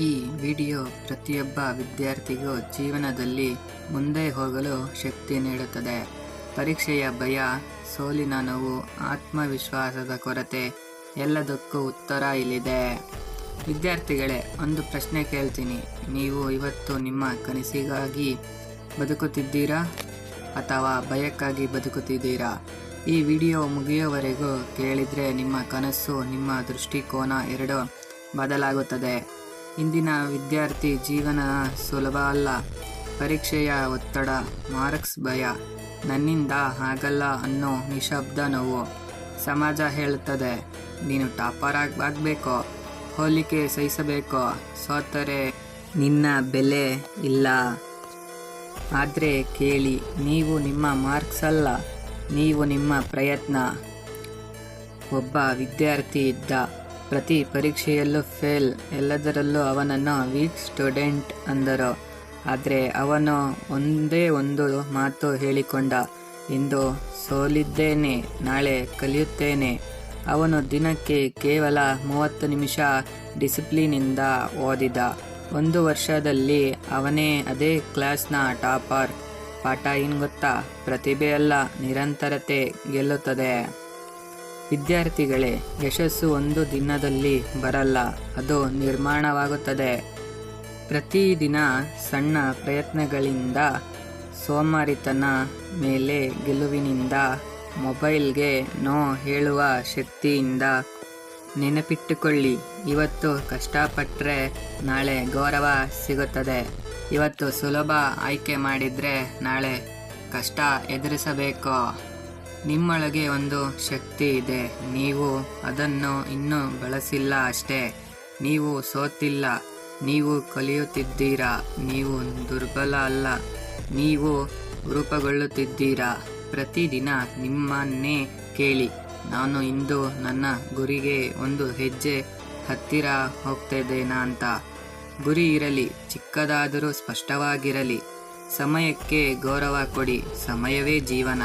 ಈ ವಿಡಿಯೋ ಪ್ರತಿಯೊಬ್ಬ ವಿದ್ಯಾರ್ಥಿಗೂ ಜೀವನದಲ್ಲಿ ಮುಂದೆ ಹೋಗಲು ಶಕ್ತಿ ನೀಡುತ್ತದೆ. ಪರೀಕ್ಷೆಯ ಭಯ, ಸೋಲಿನ ನೋವು, ಆತ್ಮವಿಶ್ವಾಸದ ಕೊರತೆ, ಎಲ್ಲದಕ್ಕೂ ಉತ್ತರ ಇಲ್ಲಿದೆ. ವಿದ್ಯಾರ್ಥಿಗಳೇ, ಒಂದು ಪ್ರಶ್ನೆ ಕೇಳ್ತೀನಿ. ನೀವು ಇವತ್ತು ನಿಮ್ಮ ಕನಸಿಗಾಗಿ ಬದುಕುತ್ತಿದ್ದೀರಾ? ಅಥವಾ ಭಯಕ್ಕಾಗಿ ಬದುಕುತ್ತಿದ್ದೀರಾ? ಈ ವಿಡಿಯೋ ಮುಗಿಯೋವರೆಗೂ ಕೇಳಿದರೆ ನಿಮ್ಮ ಕನಸು, ನಿಮ್ಮ ದೃಷ್ಟಿಕೋನ ಎರಡು ಬದಲಾಗುತ್ತದೆ. ಇಂದಿನ ವಿದ್ಯಾರ್ಥಿ ಜೀವನ ಸುಲಭ ಅಲ್ಲ. ಪರೀಕ್ಷೆಯ ಒತ್ತಡ, ಮಾರ್ಕ್ಸ್ ಭಯ, ನನ್ನಿಂದ ಆಗಲ್ಲ ಅನ್ನೋ ನಿಶಬ್ದ ನೋವು ಸಮಾಜ ಹೇಳುತ್ತದೆ. ನೀನು ಟಾಪರ್ ಆಗ್, ಆಗಬೇಕೋ, ಹೋಲಿಕೆ ಸಹಿಸಬೇಕೋ, ಸೋತರೆ ನಿನ್ನ ಬೆಲೆ ಇಲ್ಲ. ಆದರೆ ಕೇಳಿ, ನೀವು ನಿಮ್ಮ ಮಾರ್ಕ್ಸ್ ಅಲ್ಲ, ನೀವು ನಿಮ್ಮ ಪ್ರಯತ್ನ. ಒಬ್ಬ ವಿದ್ಯಾರ್ಥಿ ಇದ್ದ ಪ್ರತಿ ಪರೀಕ್ಷೆಯಲ್ಲೂ ಫೇಲ್. ಎಲ್ಲದರಲ್ಲೂ ಅವನನ್ನು ವೀಕ್ ಸ್ಟೂಡೆಂಟ್ ಅಂದರು. ಆದರೆ ಅವನು ಒಂದೇ ಒಂದು ಮಾತು ಹೇಳಿಕೊಂಡ, ಇಂದು ಸೋಲಿದ್ದೇನೆ, ನಾಳೆ ಕಲಿಯುತ್ತೇನೆ. ಅವನು ದಿನಕ್ಕೆ ಕೇವಲ ಮೂವತ್ತು ನಿಮಿಷ ಡಿಸಿಪ್ಲಿನಿಂದ ಓದಿದ. ಒಂದು ವರ್ಷದಲ್ಲಿ ಅವನೇ ಅದೇ ಕ್ಲಾಸ್ನ ಟಾಪರ್. ಪಾಠ ಏನು ಗೊತ್ತಾ? ಪ್ರತಿಭೆ ಅಲ್ಲ, ನಿರಂತರತೆ ಗೆಲ್ಲುತ್ತದೆ. ವಿದ್ಯಾರ್ಥಿಗಳೇ, ಯಶಸ್ಸು ಒಂದು ದಿನದಲ್ಲಿ ಬರಲ್ಲ, ಅದು ನಿರ್ಮಾಣವಾಗುತ್ತದೆ. ಪ್ರತಿದಿನ ಸಣ್ಣ ಪ್ರಯತ್ನಗಳಿಂದ ಸೋಮಾರಿತನ ಮೇಲೆ ಗೆಲುವಿನಿಂದ ಮೊಬೈಲ್ಗೆ ನೋ ಹೇಳುವ ಶಕ್ತಿಯಿಂದ ನೆನಪಿಟ್ಟುಕೊಳ್ಳಿ, ಇವತ್ತು ಕಷ್ಟಪಟ್ಟರೆ ನಾಳೆ ಗೌರವ ಸಿಗುತ್ತದೆ. ಇವತ್ತು ಸುಲಭ ಆಯ್ಕೆ ಮಾಡಿದರೆ ನಾಳೆ ಕಷ್ಟ ಎದುರಿಸಬೇಕು. ನಿಮ್ಮೊಳಗೆ ಒಂದು ಶಕ್ತಿ ಇದೆ. ನೀವು ಅದನ್ನು ಇನ್ನೂ ಬಳಸಿಲ್ಲ ಅಷ್ಟೇ. ನೀವು ಸೋತಿಲ್ಲ. ನೀವು ಕಲಿಯುತ್ತಿದ್ದೀರಾ. ನೀವು ದುರ್ಬಲ ಅಲ್ಲ. ನೀವು ರೂಪುಗೊಳ್ಳುತ್ತಿದ್ದೀರಾ. ಪ್ರತಿದಿನ ನಿಮ್ಮನ್ನೇ ಕೇಳಿ. ನಾನು ಇಂದು ನನ್ನ ಗುರಿಗೆ ಒಂದು ಹೆಜ್ಜೆ ಹತ್ತಿರ ಹೋಗ್ತಿದ್ದೇನಾ ಅಂತ. ಗುರಿ ಇರಲಿ, ಚಿಕ್ಕದಾದರೂ ಸ್ಪಷ್ಟವಾಗಿರಲಿ. ಸಮಯಕ್ಕೆ ಗೌರವ ಕೊಡಿ. ಸಮಯವೇ ಜೀವನ.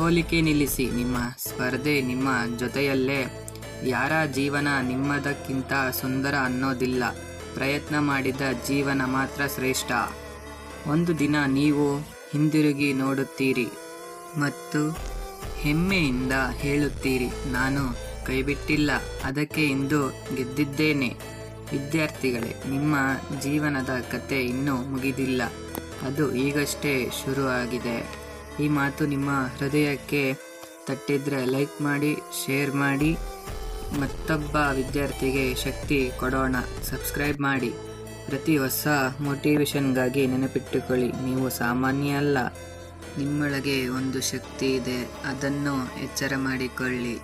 ಹೋಲಿಕೆ ನಿಲ್ಲಿಸಿ. ನಿಮ್ಮ ಸ್ಪರ್ಧೆ ನಿಮ್ಮ ಜೊತೆಯಲ್ಲೇ. ಯಾರ ಜೀವನ ನಿಮ್ಮದಕ್ಕಿಂತ ಸುಂದರ ಅನ್ನೋದಿಲ್ಲ. ಪ್ರಯತ್ನ ಮಾಡಿದ ಜೀವನ ಮಾತ್ರ ಶ್ರೇಷ್ಠ. ಒಂದು ದಿನ ನೀವು ಹಿಂದಿರುಗಿ ನೋಡುತ್ತೀರಿ ಮತ್ತು ಹೆಮ್ಮೆಯಿಂದ ಹೇಳುತ್ತೀರಿ, ನಾನು ಕೈಬಿಟ್ಟಿಲ್ಲ, ಅದಕ್ಕೆ ಇಂದು ಗೆದ್ದಿದ್ದೇನೆ. ವಿದ್ಯಾರ್ಥಿಗಳೇ, ನಿಮ್ಮ ಜೀವನದ ಕತೆ ಇನ್ನೂ ಮುಗಿದಿಲ್ಲ. ಅದು ಈಗಷ್ಟೇ ಶುರುವಾಗಿದೆ. ಈ ಮಾತು ನಿಮ್ಮ ಹೃದಯಕ್ಕೆ ತಟ್ಟಿದ್ರೆ ಲೈಕ್ ಮಾಡಿ ಶೇರ್ ಮಾಡಿ. ಮತ್ತೊಬ್ಬ ವಿದ್ಯಾರ್ಥಿಗೆ ಶಕ್ತಿ ಕೊಡೋಣ. ಸಬ್ಸ್ಕ್ರೈಬ್ ಮಾಡಿ. ಪ್ರತಿ ಹೊಸ ಮೋಟಿವೇಶನ್ಗಾಗಿ ನೆನಪಿಟ್ಟುಕೊಳ್ಳಿ. ನೀವು ಸಾಮಾನ್ಯ ಅಲ್ಲ. ನಿಮ್ಮೊಳಗೆ ಒಂದು ಶಕ್ತಿ ಇದೆ. ಅದನ್ನು ಎಚ್ಚರ ಮಾಡಿಕೊಳ್ಳಿ.